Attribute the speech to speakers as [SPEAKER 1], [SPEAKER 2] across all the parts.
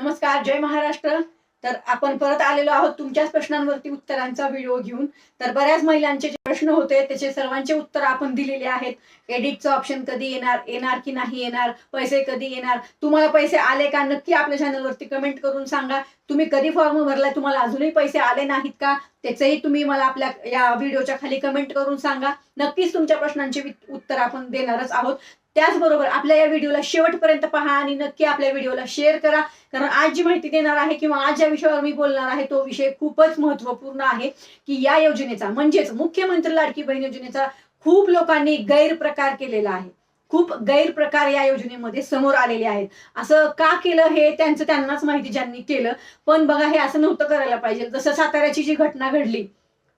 [SPEAKER 1] नमस्कार जय महाराष्ट्र. तर आपण परत आलेलो आहोत तुमच्याच प्रश्नांवरती उत्तरांचा व्हिडिओ घेऊन. तर बऱ्याच महिलांचे जे प्रश्न होते त्याचे सर्वांचे उत्तर आपण दिलेले आहेत. एडिटचं ऑप्शन कधी येणार येणार की नाही येणार पैसे कधी येणार तुम्हाला पैसे आले का नक्की आपल्या चॅनलवरती कमेंट करून सांगा. तुम्ही कधी फॉर्म भरलाय तुम्हाला अजूनही पैसे आले नाहीत का त्याचंही तुम्ही मला आपल्या या व्हिडिओच्या खाली कमेंट करून सांगा. नक्कीच तुमच्या प्रश्नांचे उत्तर आपण देणारच आहोत. त्याचबरोबर आपल्या या व्हिडिओला शेवटपर्यंत पहा आणि नक्की आपल्या व्हिडिओला शेअर करा. कारण आज जी माहिती देणार आहे किंवा आज ज्या विषयावर मी बोलणार आहे तो विषय खूपच महत्त्वपूर्ण आहे की या योजनेचा म्हणजेच मुख्यमंत्री लाडकी बहीण योजनेचा खूप लोकांनी गैरप्रकार केलेला आहे. खूप गैरप्रकार या योजनेमध्ये समोर आलेले आहेत. असं का केलं हे त्यांचं त्यांनाच माहिती ज्यांनी केलं. पण बघा हे असं नव्हतं करायला पाहिजे. जसं साताऱ्याची जी घटना घडली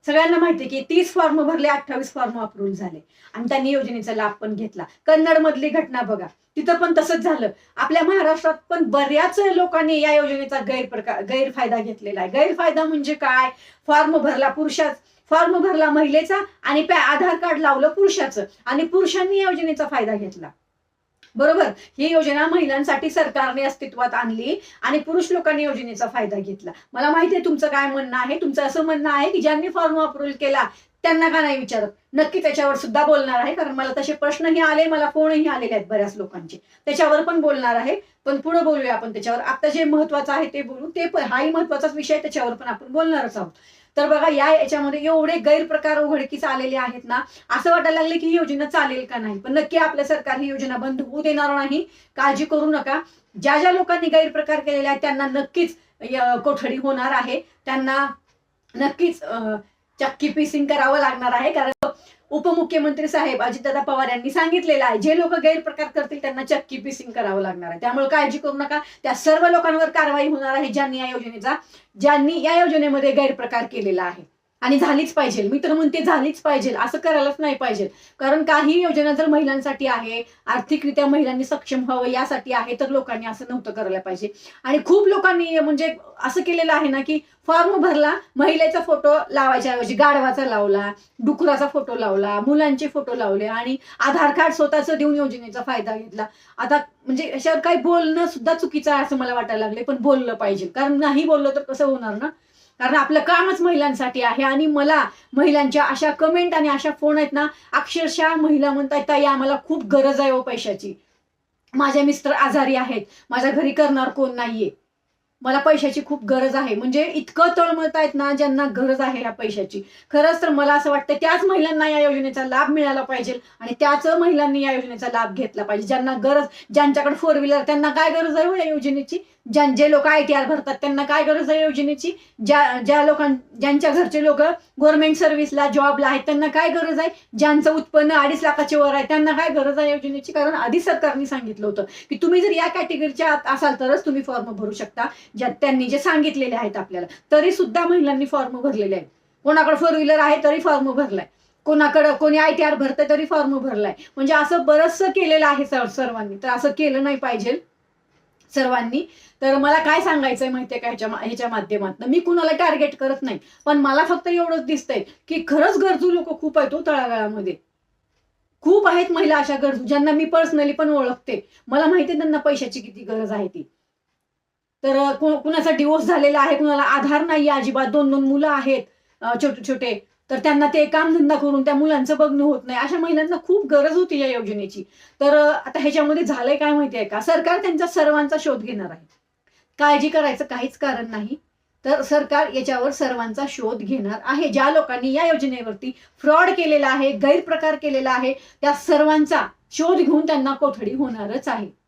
[SPEAKER 1] सगळ्यांना माहिती की तीस फॉर्म भरले अठ्ठावीस फॉर्म अप्रूव्ह झाले. आणि त्यांनी योजनेचा लाभ पण घेतला. कन्नड मधली घटना बघा. तिथं पण तसंच झालं. आपल्या महाराष्ट्रात पण बऱ्याच लोकांनी या योजनेचा गैरप्रकार गैरफायदा घेतलेला आहे. गैरफायदा म्हणजे काय? फॉर्म भरला पुरुषा फॉर्म भरला महिलेचा आणि आधार कार्ड लावलं पुरुषाचं. आणि पुरुषांनी या योजनेचा फायदा घेतला. बरोबर? ही योजना महिलांसाठी सरकारने अस्तित्वात आणली आणि पुरुष लोकांनी योजनेचा फायदा घेतला. मला माहिती आहे तुमचं काय म्हणणं आहे. तुमचं असं म्हणणं आहे की ज्यांनी फॉर्म अप्रुव्ह केला त्यांना का नाही विचारत? नक्की त्याच्यावर सुद्धा बोलणार आहे कारण मला तसे प्रश्नही आले मला फोनही आलेले आहेत बऱ्याच लोकांचे. त्याच्यावर पण बोलणार आहे पण पुढे बोलूया आपण त्याच्यावर. आता जे महत्वाचं आहे ते बोलू ते पण हाही महत्वाचाच विषय त्याच्यावर पण आपण बोलणारच आहोत. तर बघा या याच्यामध्ये एवढे गैरप्रकार उघडकीस आलेले आहेत ना असं वाटायला लागले की ही योजना चालेल का नाही? पण नक्की आपल्या सरकार ही योजना बंद होऊ देणार नाही. काळजी करू नका. ज्या ज्या लोकांनी गैरप्रकार केलेले आहेत त्यांना नक्कीच कोठडी होणार आहे. त्यांना नक्कीच चक्की पिसिंग करावं लागणार आहे. कारण उपमुख्यमंत्री साहेब अजितदादा पवार यांनी सांगितलेलं आहे. जे लोक गैरप्रकार करतील त्यांना चक्की पिसिंग करावं लागणार आहे. त्यामुळे काळजी करू नका. त्या सर्व लोकांवर कारवाई होणार आहे ज्यांनी या योजनेचा ज्यांनी या योजनेमध्ये गैरप्रकार केलेला आहे. आणि झालीच पाहिजे. मी तर म्हणते झालीच पाहिजे. असं करायलाच नाही पाहिजे. कारण काही योजना जर महिलांसाठी आहे आर्थिकरित्या महिलांनी सक्षम व्हावं यासाठी आहे तर लोकांनी असं नव्हतं करायला पाहिजे. आणि खूप लोकांनी म्हणजे असं केलेलं आहे ना की फॉर्म भरला महिलेचा फोटो लावायच्या ऐवजी गाढवाचा लावला डुकराचा फोटो लावला मुलांचे फोटो लावले आणि आधार कार्ड स्वतःच देऊन योजनेचा फायदा घेतला. आता म्हणजे याच्यावर काही बोलणं सुद्धा चुकीचं आहे असं मला वाटायला लागले पण बोललं पाहिजे. कारण नाही बोललं तर कसं होणार ना? कारण आपलं कामच महिलांसाठी आहे आणि मला महिलांच्या अशा कमेंट आणि अशा फोन आहेत ना अक्षरशः महिला म्हणतात ताई आम्हाला खूप गरज आहे हो पैशाची. माझे मिस्टर आजारी आहेत माझ्या घरी करणार कोण नाहीये. मला पैशाची खूप गरज आहे. म्हणजे इतकं तळमळत आहेत ना ज्यांना गरज आहे या पैशाची. खरंच तर मला असं वाटतं त्याच महिलांना या योजनेचा लाभ मिळाला पाहिजे आणि त्याच महिलांनी या योजनेचा लाभ घेतला पाहिजे. ज्यांना गरज ज्यांच्याकडे फोर व्हीलर त्यांना काय गरज आहे हो या योजनेची? ज्या जे लोक आय टी आर भरतात त्यांना काय गरज आहे योजनेची? ज्या ज्या लोकां ज्यांच्या घरचे लोक गव्हर्नमेंट सर्व्हिसला जॉबला आहेत त्यांना काय गरज आहे? ज्यांचं उत्पन्न अडीच लाखाच्या वर आहे त्यांना काय गरज आहे योजनेची? कारण आधी सरकारने सांगितलं होतं की तुम्ही जर या कॅटेगरीच्या आत असाल तरच तुम्ही फॉर्म भरू शकता ज्या त्यांनी जे सांगितलेले आहेत आपल्याला. तरी सुद्धा महिलांनी फॉर्म भरलेले आहेत. कोणाकडे फोर व्हीलर आहे तरी फॉर्म भरलाय. कोणाकडं कोणी आय टी आर भरतंय तरी फॉर्म भरलाय. म्हणजे असं बरंचसं केलेलं आहे सर सर्वांनी. तर असं केलं नाही पाहिजे. सर्वांनी. तर मला काय सांगायचंय माहितीये का ह्याच्या ह्याच्या माध्यमातून? मी कुणाला टार्गेट करत नाही. पण मला फक्त एवढंच दिसतंय की खरंच गरजू लोक खूप आहेत हो तळागाळामध्ये. खूप आहेत महिला अशा गरजू ज्यांना मी पर्सनली पण ओळखते. मला माहिती आहे त्यांना पैशाची किती गरज आहे ती. तर कुणाचा डिवोर्स झालेला आहे कुणाला आधार नाही अजिबात. दोन दोन मुलं आहेत छोटे छोटे तर त्यांना ते कामधंदा करून त्या मुलांचं बघणं होत नाही. अशा महिलांना खूप गरज होती या योजनेची. तर आता ह्याच्यामध्ये झालंय काय माहिती आहे का? सरकार त्यांचा सर्वांचा शोध घेणार आहे. काळजी करायचं काहीच कारण नाही. तर सरकार याच्यावर सर्वांचा शोध घेणार आहे. ज्या लोकांनी या योजनेवरती फ्रॉड केलेला आहे गैरप्रकार केलेला आहे त्या सर्वांचा शोध घेऊन त्यांना कोठडी होणारच आहे.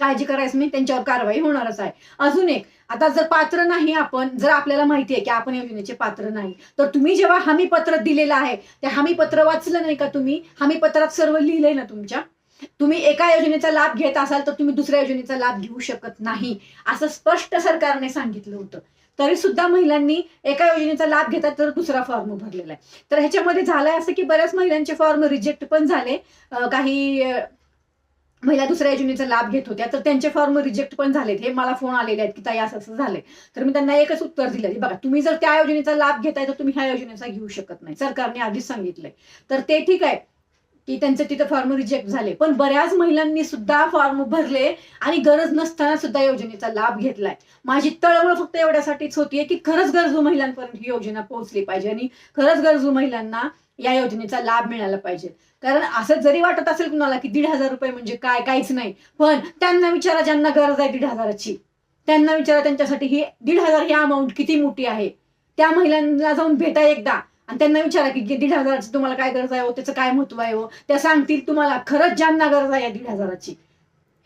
[SPEAKER 1] काळजी करायचं नाही त्यांच्यावर कारवाई होणारच आहे. अजून एक आता जर पात्र नाही आपण जर आपल्याला माहिती आहे की आपण योजनेचे पात्र नाही तर तुम्ही जेव्हा हमी पत्र दिलेलं आहे ते हमी पत्र वाचलं नाही का तुम्ही? हमी पत्रात सर्व लिहिलंय ना तुमच्या? तुम्ही एका योजनेचा लाभ घेत असाल तर तुम्ही दुसऱ्या योजनेचा लाभ घेऊ शकत नाही. असं स्पष्ट सरकारने सांगितलं होतं. तरी सुद्धा महिलांनी एका योजनेचा लाभ घेतात तर दुसरा फॉर्म भरलेला आहे. तर ह्याच्यामध्ये झालंय असं की बऱ्याच महिलांचे फॉर्म रिजेक्ट पण झाले. काही महिला दुसऱ्या योजनेचा लाभ घेत होत्या तर त्यांचे फॉर्म रिजेक्ट पण झालेत. हे मला फोन आलेले आहेत की ताई असं असं झालंय. तर मी त्यांना एकच उत्तर दिलं की बघा तुम्ही जर त्या योजनेचा लाभ घेताय तर तुम्ही ह्या योजनेचा घेऊ शकत नाही. सरकारने आधीच सांगितलंय. तर ते ठीक आहे. की त्यांचे तिथं फॉर्म रिजेक्ट झाले. पण बऱ्याच महिलांनी सुद्धा फॉर्म भरले आणि गरज नसताना सुद्धा योजनेचा लाभ घेतलाय. माझी तळमळ फक्त एवढ्यासाठीच होतीये की खरंच गरजू महिलांपर्यंत ही योजना पोहोचली पाहिजे आणि खरंच गरजू महिलांना या योजनेचा लाभ मिळाला पाहिजे. कारण असं जरी वाटत असेल कुणाला की दीड हजार रुपये म्हणजे काय काहीच नाही पण त्यांना विचारा ज्यांना गरज आहे दीड हजाराची. त्यांना विचारा त्यांच्यासाठी ही दीड हजार ही अमाऊंट किती मोठी आहे. त्या महिलांना जाऊन भेटा एकदा. आणि त्यांना विचारा की दीड हजाराची तुम्हाला काय गरज आहे हो? त्याचं काय महत्त्व आहे हो? त्या सांगतील तुम्हाला खरंच ज्यांना गरज आहे या दीड हजाराची.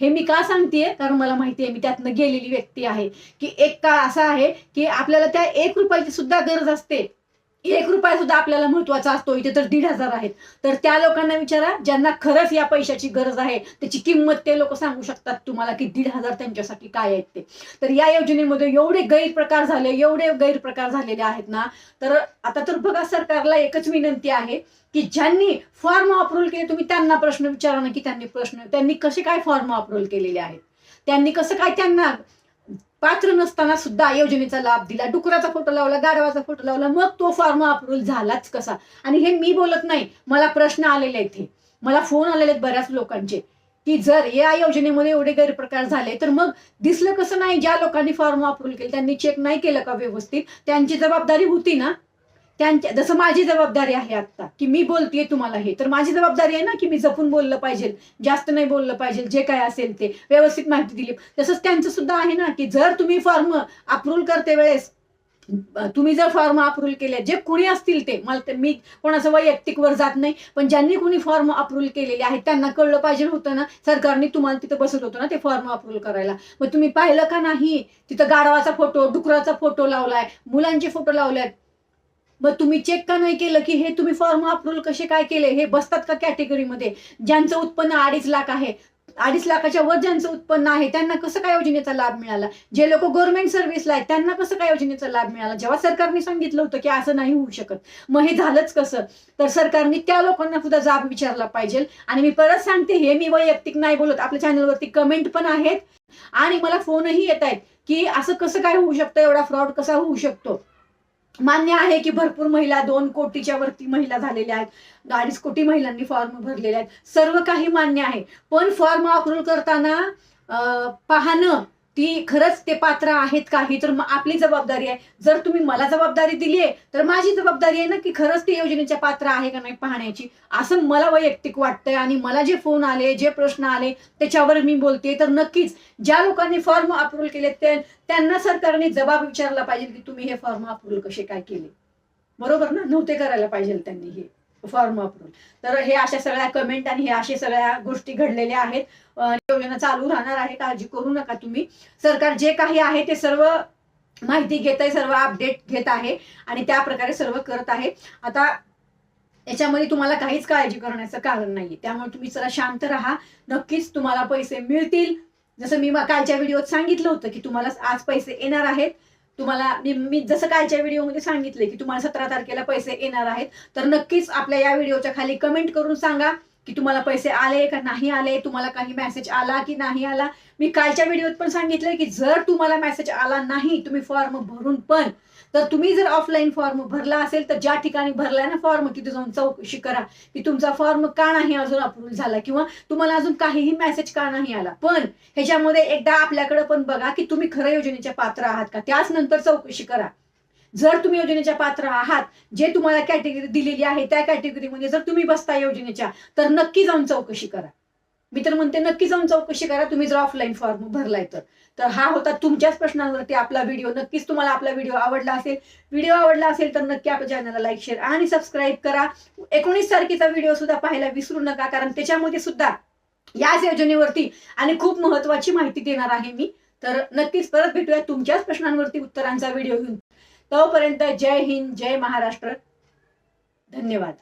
[SPEAKER 1] हे मी का सांगतेय? कारण मला माहिती आहे मी त्यातनं गेलेली व्यक्ती आहे. की एक का असा आहे की आपल्याला त्या एक रुपयाची सुद्धा गरज असते. एक रुपया सुद्धा आपल्याला महत्त्वाचा असतो. इथे तर दीड हजार आहेत. तर त्या लोकांना विचारा ज्यांना खरंच या पैशाची गरज आहे त्याची किंमत ते लोक सांगू शकतात तुम्हाला की दीड हजार त्यांच्यासाठी काय आहेत ते. तर या योजनेमध्ये एवढे गैरप्रकार झाले एवढे गैरप्रकार झालेले आहेत ना. तर आता तर बघा सरकारला एकच विनंती आहे की ज्यांनी फॉर्म अप्रूव्हल केले तुम्ही त्यांना प्रश्न विचारा ना की त्यांनी प्रश्न त्यांनी कसे काय फॉर्म अप्रूव्हल केलेले आहेत? त्यांनी कसं काय त्यांना पात्र नसताना सुद्धा योजनेचा लाभ दिला डुकराचा फोटो लावला गाढवाचा फोटो लावला मग तो फॉर्म अप्रूव्हल झालाच कसा? आणि हे मी बोलत नाही मला प्रश्न आलेले आहेत हे. मला फोन आलेले आहेत बऱ्याच लोकांचे की जर या योजनेमध्ये एवढे गैरप्रकार झाले तर मग दिसलं कसं नाही ज्या लोकांनी फॉर्म अप्रूव्हल केले त्यांनी चेक नाही केलं का व्यवस्थित? त्यांची जबाबदारी होती ना? त्यांच्या जसं माझी जबाबदारी आहे आता की मी बोलतेय तुम्हाला हे. तर माझी जबाबदारी आहे ना की मी जपून बोललं पाहिजे. जास्त नाही बोललं पाहिजे जे काय असेल ते. व्यवस्थित माहिती दिली. तसंच त्यांचं सुद्धा आहे ना की जर तुम्ही फॉर्म अप्रूव्ह करते वेळेस तुम्ही जर फॉर्म अप्रूव्ह केले जे कुणी असतील ते मला ते मी कोणाचं वैयक्तिक वर जात नाही पण ज्यांनी कुणी फॉर्म अप्रूव्ह केलेले आहेत त्यांना कळलं पाहिजे होतं ना सरकारने तुम्हाला तिथं बसत होतं ना ते फॉर्म अप्रूव्ह करायला. मग तुम्ही पाहिलं का नाही? तिथं गाढवाचा फोटो डुकराचा फोटो लावलाय मुलांचे फोटो लावलेत. मग तुम्ही चेक का नाही केलं की हे तुम्ही फॉर्म अप्रूव्हल कसे काय केले? हे बसतात का कॅटेगरीमध्ये ज्यांचं उत्पन्न अडीच लाख आहे. अडीच लाखाच्या वर ज्यांचं उत्पन्न आहे त्यांना कसं काय योजनेचा लाभ मिळाला? जे लोक गव्हर्नमेंट सर्व्हिसला आहेत त्यांना कसं काय योजनेचा लाभ मिळाला? जेव्हा सरकारने सांगितलं होतं की असं नाही होऊ शकत. मग हे झालंच कसं? तर सरकारने त्या लोकांना सुद्धा जाब विचारला पाहिजे. आणि मी परत सांगते हे मी वैयक्तिक नाही बोलत. आपल्या चॅनलवरती कमेंट पण आहेत. आणि मला फोनही येत आहेत की असं कसं काय होऊ शकतं? एवढा फ्रॉड कसा होऊ शकतो? मान्य आहे की भरपूर महिला दोन कोटीच्या वरती महिला झालेल्या आहेत. अडीच कोटी महिलांनी फॉर्म भरलेले आहेत. सर्व काही मान्य आहे. पण फॉर्म अप्रूव्ह करताना पाहणं ती खरंच ते पात्र आहेत का? ही तर आपली जबाबदारी आहे. जर तुम्ही मला जबाबदारी दिली आहे तर माझी जबाबदारी आहे ना की खरंच ते योजनेच्या पात्र आहे का नाही पाहण्याची. असं मला वैयक्तिक वाटतंय आणि मला जे फोन आले जे प्रश्न आले त्याच्यावर मी बोलते तर नक्कीच ज्या लोकांनी फॉर्म अप्रूव्हल केले ते त्यांना सरकारने जबाब विचारला पाहिजे की तुम्ही हे फॉर्म अप्रूव्हल कसे काय केले? बरोबर ना? नव्हते करायला पाहिजे त्यांनी हे. फॉर्म वापरून. तर हे अशा सगळ्या कमेंट आणि हे अशा सगळ्या गोष्टी घडलेल्या आहेत. योजना चालू राहणार आहे. काळजी करू नका तुम्ही. सरकार जे काही आहे ते सर्व माहिती घेत आहे सर्व अपडेट घेत आहे आणि त्या प्रकारे सर्व करत आहे. आता याच्यामध्ये तुम्हाला काहीच काळजी करण्याचं कारण नाहीये. त्यामुळे तुम्ही जरा शांत राहा. नक्कीच तुम्हाला पैसे मिळतील. जसं मी कालच्या व्हिडिओत सांगितलं होतं की तुम्हाला आज पैसे येणार आहेत. तुम्हाला मी मी जसं कालच्या व्हिडिओमध्ये सांगितले की तुम्हाला सतरा तारखेला पैसे येणार आहेत तर नक्कीच आपल्या या व्हिडिओच्या खाली कमेंट करून सांगा की तुम्हाला पैसे आले का नाही आले तुम्हाला काही मेसेज आला की नाही आला. मी कालच्या व्हिडिओत पण सांगितलं की जर तुम्हाला मेसेज आला नाही तुम्ही फॉर्म भरून पण तर तुम्ही जर ऑफलाईन फॉर्म भरला असेल तर ज्या ठिकाणी भरलाय ना फॉर्म तिथे जाऊन चौकशी करा की तुमचा फॉर्म का नाही अजून अप्रूव्ह झाला किंवा तुम्हाला अजून काहीही मेसेज का नाही आला. पण ह्याच्यामध्ये एकदा आपल्याकडे पण बघा की तुम्ही खरं योजनेच्या पात्र आहात का? त्याच नंतर चौकशी करा. जर तुम्ही योजनेच्या पात्र आहात जे तुम्हाला कॅटेगरी दिलेली आहे त्या कॅटेगरीमध्ये जर तुम्ही बसता योजनेच्या तर नक्की जाऊन चौकशी करा. मी तर म्हणते नक्की जाऊन चौकशी करा तुम्ही जर ऑफलाईन फॉर्म भरलाय तर. तर हा होता तुमच्याच प्रश्नांवरती आपला व्हिडिओ नक्कीच तुम्हाला आपला व्हिडिओ आवडला असेल. व्हिडिओ आवडला असेल तर नक्की आपल्या चॅनलला लाईक शेअर आणि सबस्क्राईब करा. एकोणीस तारखेचा व्हिडिओ सुद्धा पाहायला विसरू नका कारण त्याच्यामध्ये सुद्धा याच योजनेवरती आणि खूप महत्वाची माहिती देणार आहे मी. तर नक्कीच परत भेटूया तुमच्याच प्रश्नांवरती उत्तरांचा व्हिडिओ घेऊन. तोपर्यंत जय हिंद जय महाराष्ट्र. धन्यवाद.